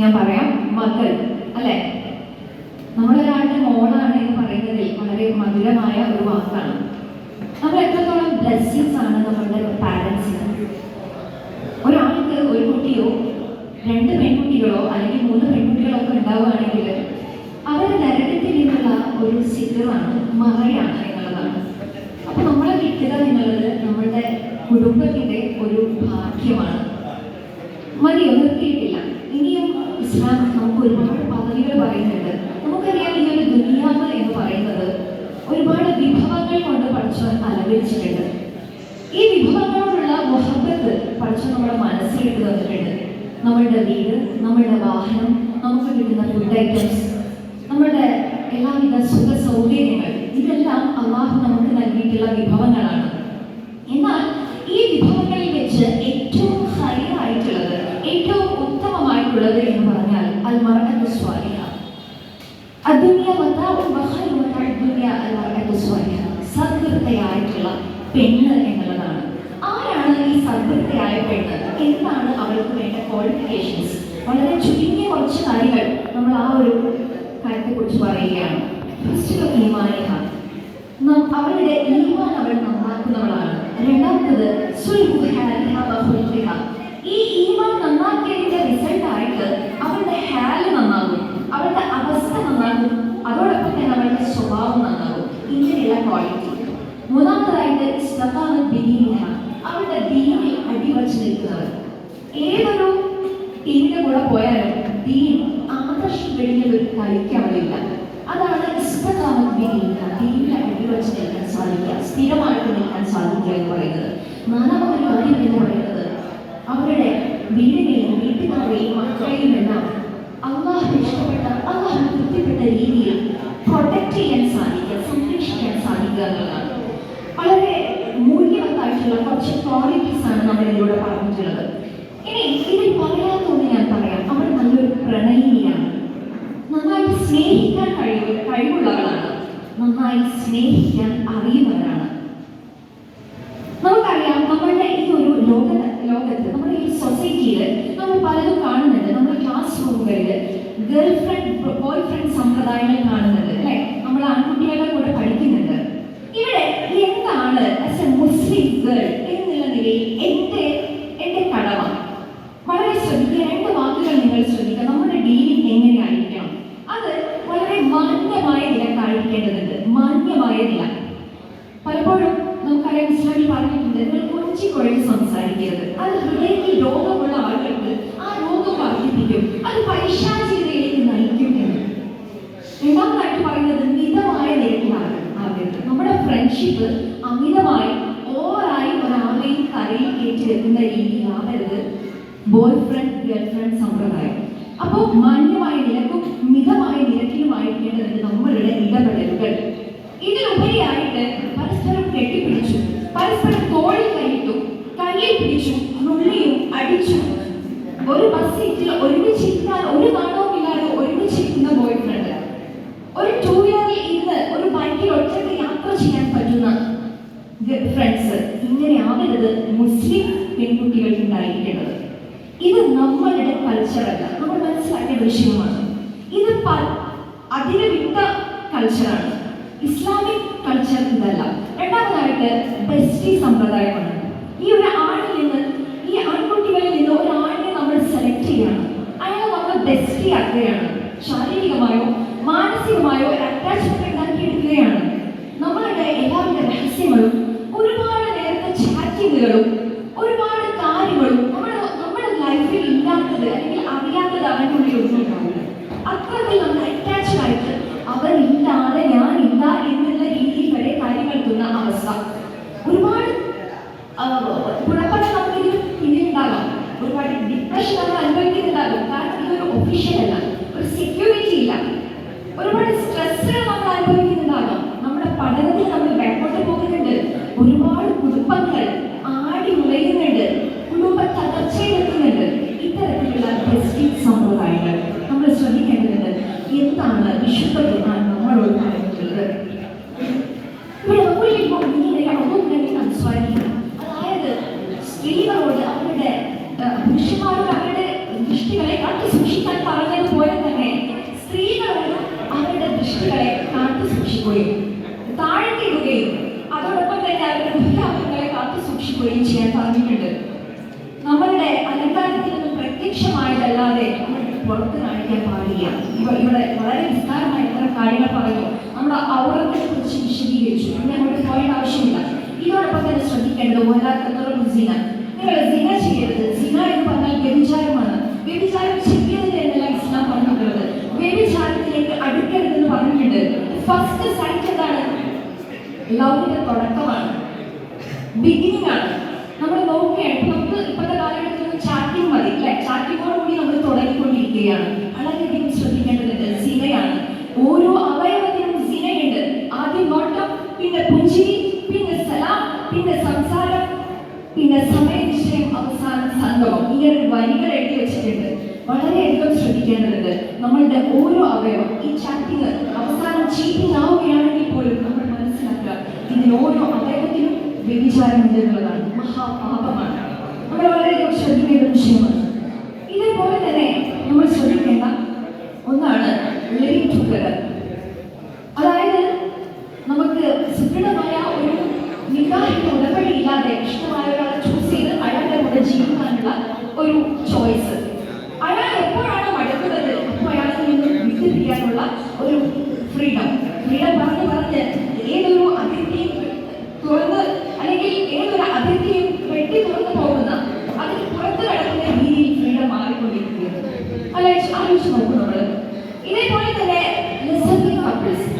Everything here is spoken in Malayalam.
ഞാൻ പറയാം മകൾ അല്ലെ? നമ്മളൊരാളുടെ മോളാണ് എന്ന് പറയുന്നതിൽ വളരെ മധുരമായ ഒരു വാക്കാണ്. നമ്മൾ എത്രത്തോളം ബ്ലെസ്സിങ്സ് ആണ് നമ്മളുടെ പാരൻസിന് ഒരാൾക്ക് ഒരു കുട്ടിയോ രണ്ട് പെൺകുട്ടികളോ അല്ലെങ്കിൽ മൂന്ന് പെൺകുട്ടികളോ ഒക്കെ ഉണ്ടാവുകയാണെങ്കിൽ അവർ നരകത്തിൽ നിന്നുള്ള ഒരു സിദ്ധമാണ് മറയാണ് എന്നുള്ളതാണ്. അപ്പൊ നമ്മളെ കിട്ടുക എന്നുള്ളത് നമ്മളുടെ കുടുംബത്തിന്റെ ഒരു ഭാഗ്യമാണ്. മതിയോ നിർത്തിയിട്ടില്ല ഇനിയും ഇസ്ലാം നമുക്ക് ഒരുപാട് പദവികൾ പറയുന്നുണ്ട്. നമുക്കറിയാം ഈ ഒരു ദുനിയാവ് എന്ന് പറയുന്നത് ഒരുപാട് വിഭവങ്ങൾ കൊണ്ട് പഠിച്ചവൻ അലങ്കരിച്ചിട്ടുണ്ട്. ഈ വിഭവങ്ങളോടുള്ള മുഹബത്ത് പഠിച്ചു നമ്മുടെ മനസ്സിലേക്ക് തന്നിട്ടുണ്ട്. നമ്മളുടെ വീട് നമ്മളുടെ വാഹനം നമുക്ക് കിട്ടുന്ന ഫുഡ് ഐറ്റംസ് നമ്മളുടെ എല്ലാവിധ സുഖ സൗകര്യങ്ങൾ ഇതെല്ലാം അള്ളാഹു നമുക്ക് നൽകിയിട്ടുള്ള വിഭവങ്ങളാണ്. എന്നാൽ പറഞ്ഞാൽ الصالحة. الدنيا متاع وخير متاع الدنيا المرأة الصالحة. സദ്വൃത്തയായിട്ടുള്ള പെണ്ണ് എന്നുള്ളതാണ്. ആരാണ് ഈ സദ്വൃത്തയായ പെണ്ണ്? എന്താണ് അവൾക്ക് വേണ്ട ക്വാളിഫിക്കേഷൻസ് വളരെ ചുരുങ്ങിയ കുറച്ച് കാര്യങ്ങൾ നമ്മൾ ആ ഒരു കാര്യത്തെക്കുറിച്ച് പറയുകയാണ്. ഫസ്റ്റ് ഈമാനിഹ അവളുടെ ഈമാൻ അവൾ നന്നാക്കുന്നവളാണ്. രണ്ടാമത്തത്. ഈ ഈമാൻ നന്നാക്കിയതിന്റെ റിസൾട്ട് ആയിട്ട് അവളുടെ ഹാൽ നന്നാകും അവളുടെ അവസ്ഥ നന്നാകും അതോടൊപ്പം തന്നെ അവളുടെ സ്വഭാവം നന്നാകും. ഇങ്ങനെയുള്ള ക്വാളിറ്റി മൂന്നാമതായിട്ട് ഇസ്തഖാമത്ത് ബിദീനിഹ. അവരുടെ ദീനിൽ അടിവച്ച് നിൽക്കുന്നവർ. ഏതൊരു ടീമിന്റെ കൂടെ പോയാലും ദീൻ ആദർശം വെടിഞ്ഞൊരു കളിക്കാവില്ല അതാണ് ഇഷ്ടകാലം വിധിയില്ല ദീനിൽ അടിവച്ച് നിൽക്കാൻ സാധിക്കുക. സ്ഥിരമായിട്ട് നിൽക്കാൻ സാധിക്കുക എന്ന് പറയുന്നത്. നാലാമതൊരു കാര്യം എന്ന് പറയുന്നത് അവരുടെ വീടിനെയും വീട്ടുകാരെയും മക്കളെയും എല്ലാം അള്ളാഹു ഇഷ്ടപ്പെട്ട അള്ളാഹു തൃപ്തിപ്പെട്ട രീതിയിൽ ചെയ്യാൻ സാധിക്കുക സംരക്ഷിക്കാൻ സാധിക്കുക. എന്നുള്ളതാണ് വളരെ മൂല്യവത്തായിട്ടുള്ള കുറച്ച് ക്വാളിറ്റീസ് ആണ് നമ്മൾ ഇതിലൂടെ പറഞ്ഞിട്ടുള്ളത്. ഇനി ഇതിൽ പറയാത്ത ഒന്ന് ഞാൻ പറയാം. അവൾ നല്ലൊരു പ്രണയിനിയാണ്. നന്നായി സ്നേഹിക്കാൻ കഴിവ് കഴിവുള്ളവളാണ് നന്നായി സ്നേഹിക്കാൻ അറിയുന്നവരാണ്. നമുക്കറിയാം നമ്മളുടെ ഈ ഒരു ലോക ലോകത്ത് നമ്മുടെ ഈ സൊസൈറ്റിയിൽ നമ്മൾ പലതും കാണുന്നുണ്ട്. നമ്മുടെ ക്ലാസ് റൂമുകളിൽ ഗേൾ ഫ്രണ്ട് ബോയ് ഫ്രണ്ട് സമ്പ്രദായങ്ങൾ കാണുന്നുണ്ട് അല്ലെ നമ്മൾ ആൺകുട്ടികളുടെ കൂടെ പഠിക്കുന്നുണ്ട് ഇവിടെ എന്താണ് ആസ് എ മുസ്ലിം ഗേൾ എന്നുള്ള നിലയിൽ എന്റെ എന്റെ കടമ വളരെ ശ്രദ്ധിക്കുക രണ്ട് വാക്കുകൾ നിങ്ങൾ ശ്രദ്ധിക്കുക നമ്മുടെ ഡീലിംഗ് എങ്ങനെയായിരിക്കണം അത് വളരെ മാന്യമായ നിലക്കായിരിക്കേണ്ടതുണ്ട് മാന്യമായതില്ല പലപ്പോഴും നമുക്കറിയാം ഇസ്ലാമിൽ പറഞ്ഞിട്ടുണ്ട് നിങ്ങൾ കൊഞ്ചി കുഴഞ്ഞ് സംസാരിക്കരുത്. അത് ഹൃദയത്തിൽ രോഗമുള്ള ആളുകൾക്ക് ആ രോഗം വർദ്ധിപ്പിക്കും. അത് പൈശാചികതയിലേക്ക് നയിക്കും എന്ന്. രണ്ടാമതായിട്ട് പറയുന്നത് മിതമായ നിരക്കിലാണ് ആകരുത് നമ്മുടെ ഫ്രണ്ട്ഷിപ്പ് അമിതമായി ഓവറായി ഒരാളെയും കരയിൽ കയറ്റി വെക്കുന്ന രീതിയിലാവരുത് ബോയ് ഫ്രണ്ട് ഗേൾ ഫ്രണ്ട് സമ്പ്രദായം. അപ്പോൾ മാന്യമായ നിരക്കും മിതമായ നിരക്കിലുമായിരിക്കേണ്ടതുണ്ട് നമ്മളുടെ ഇടപെടലുകൾ. ഇതിലുപരിയായിട്ട് പരസ്പരം കെട്ടിപ്പിടിച്ചു പരസ്പരം തോളിൽ കൈയിട്ടു കയ്യിൽ പിടിച്ചു നുള്ളിയും അടിച്ചു. ഒരു ബസ് സീറ്റിൽ ഒരുമിച്ചിരിക്കാൻ ഒരു നാണവുമില്ലാതെ ഒരുമിച്ചിരിക്കുന്ന ബോയ് ഫ്രണ്ട് ഒരു ടൂ വീലറിൽ ഇരുന്ന് ഒരു ബൈക്കിൽ ഒറ്റയ്ക്ക് യാത്ര ചെയ്യാൻ പറ്റുന്ന ഫ്രണ്ട്സ് ഇങ്ങനെ ആവരുത് മുസ്ലിം പെൺകുട്ടികൾ ഉണ്ടായിരിക്കേണ്ടത്. ഇത് നമ്മളുടെ കൾച്ചറല്ല നമ്മൾ മനസ്സിലാക്കേണ്ട വിഷയമാണ്. ഇത് അതിന് വിട്ട കൾച്ചറാണ് ഇസ്ലാമിക് കൾച്ചർ ഇതല്ല. രണ്ടാമതായിട്ട് ബെസ്റ്റി സമ്പ്രദായമാണ്. ഈ ഒരു ആണിൽ നിന്ന് ഈ ആൺകുട്ടികളിൽ നിന്ന് ഒരു നമ്മൾ സെലക്ട് ചെയ്യണം. അയാൾ നമ്മൾ ബെസ്റ്റി ആക്കുകയാണ്. ശാരീരികമായോ മാനസികമായോ അറ്റാച്ച്മെന്റ് അവസ്ഥ ഒരുപാട് കുഴപ്പങ്ങൾ നമുക്ക് ഇതിൽ പിന്നിലുണ്ടാകാം ഒരുപാട് ഡിപ്രഷൻ നമ്മൾ അനുഭവിക്കുന്നുണ്ടാകും. കാരണം ഇതൊരു ഒഫീഷ്യൽ അല്ല. ഒരു സെക്യൂരിറ്റി ഇല്ല. ഒരുപാട് സ്ട്രെസ്സുകൾ നമ്മൾ അനുഭവിക്കുന്നുണ്ടാകാം. നമ്മുടെ പഠനത്തിൽ നമ്മൾ ബാക്കോട്ട് പോകുന്നുണ്ട്. ഒരുപാട് കുടുംബങ്ങൾ ആടി ഉറയുന്നുണ്ട്. കുടുംബ തകർച്ചയിലെത്തുന്നുണ്ട് ഇത്തരത്തിലുള്ള ബെസ്റ്റി സമ്പ്രദായങ്ങൾ നമ്മൾ ശ്രദ്ധിക്കേണ്ടതുണ്ട്. എന്താണ് വിശുദ്ധ നമ്മളോട് പറഞ്ഞിട്ടുള്ളത് ഇവിടെ നമ്മളിൽ ഇപ്പോൾ ഇങ്ങനെയാണ് ഒന്നും സംസാരിക്കുന്നത് അതായത് സ്ത്രീകളോട് അവരുടെ ആ, പുരുഷന്മാരോട് അവരുടെ ദൃഷ്ടികളെ കാട്ടി സൂക്ഷിക്കാൻ പറഞ്ഞതുപോലെ തന്നെ സ്ത്രീകളോട് അവരുടെ ദൃഷ്ടികളെ കാട്ടി സൂക്ഷിക്കുകയും താഴ്ത്തിയിടുകയും അതോടൊപ്പം തന്നെ അവരുടെ മുഖ്യാവങ്ങളെ കാത്തു സൂക്ഷിക്കുകയും ചെയ്യാൻ പറഞ്ഞിട്ടുണ്ട്. നമ്മളുടെ അലങ്കാരത്തിൽ നിന്ന് പ്രത്യക്ഷമായതല്ലാതെ നമ്മൾ പുറത്ത് കാണിക്കാൻ പാടില്ല. ഇവ ഇവിടെ വളരെ വിസ്താരമായി ഇത്തരം കാര്യങ്ങൾ പറഞ്ഞു. നമ്മുടെ ഔറത്തെ കുറിച്ച് വിശദീകരിച്ചു അങ്ങോട്ട് പോയേണ്ട ആവശ്യമില്ല. ഇതോടൊപ്പം തന്നെ ശ്രദ്ധിക്കേണ്ടത് ഓരോ സിന വ്യഭിചാരം ചെയ്യരുത് എന്നല്ല ഇസ്ലാം പറഞ്ഞിട്ടുള്ളത്. വ്യഭിചാരത്തിലേക്ക് അടുക്കരുതെന്ന് പറഞ്ഞിട്ടുണ്ട്. ഫസ്റ്റ് സൈറ്റ് എന്താണ്? ലവിന്റെ തുടക്കമാണ്. ബിഗിനിങ് ആണ്. നമ്മൾ നോക്കുകയാണ്. നമുക്ക് ഇപ്പോഴത്തെ കാലഘട്ടത്തിൽ ചാറ്റിംഗ് മതി. അല്ലെ? ചാറ്റിങ്ങോട് കൂടി നമ്മൾ തുടങ്ങിക്കൊണ്ടിരിക്കുകയാണ്. നമ്മളുടെ ഓരോ അവയവം ഈ ചാറ്റിങ് അവസാനം ചീറ്റിംഗ് ആവുകയാണെങ്കിൽ പോലും നമ്മൾ മനസ്സിലാക്കുക ഇതിന് ഓരോ അവയവത്തിനും വ്യഭിചാരമുണ്ട് എന്നുള്ളതാണ്. മഹാപാപമാണ്. നമ്മൾ വളരെയധികം ശ്രദ്ധിക്കേണ്ട വിഷയമാണ്. ഇതേപോലെ തന്നെ നമ്മൾ ശ്രദ്ധിക്കേണ്ട ഒന്നാണ് അതായത് നമുക്ക് സുദൃഢമായ ഒരു നിഗാഹിന്റെ ഉടമ്പടി ഇല്ലാതെ ഇഷ്ടമായ ഒരാളെ ചൂസ് ചെയ്ത് അയാളുടെ കൂടെ ജീവിക്കാനുള്ള ഒരു ചോയ്സ് അയാൾ എപ്പോഴാണ് മടുക്കുന്നത് അപ്പോൾ അയാളിൽ നിന്നും വിട്ടുപിരിയാനുള്ള ഒരു ഫ്രീഡം ഫ്രീഡം പറഞ്ഞ് പറഞ്ഞ് ഏതൊരു അതിർത്തിയും തുറന്ന് അല്ലെങ്കിൽ ഏതൊരു അതിർത്തിയും വെട്ടി തുറന്നു പോകുന്ന അതിന് പുറത്ത് കിടക്കുന്ന രീതിയിൽ ഫ്രീഡം മാറിക്കൊണ്ടിരിക്കുകയാണ്. അല്ല ആലോചിച്ച് നോക്കും നമ്മൾ. ഇതേപോലെ തന്നെ ലിസണിങ് കപ്പിൾസ്.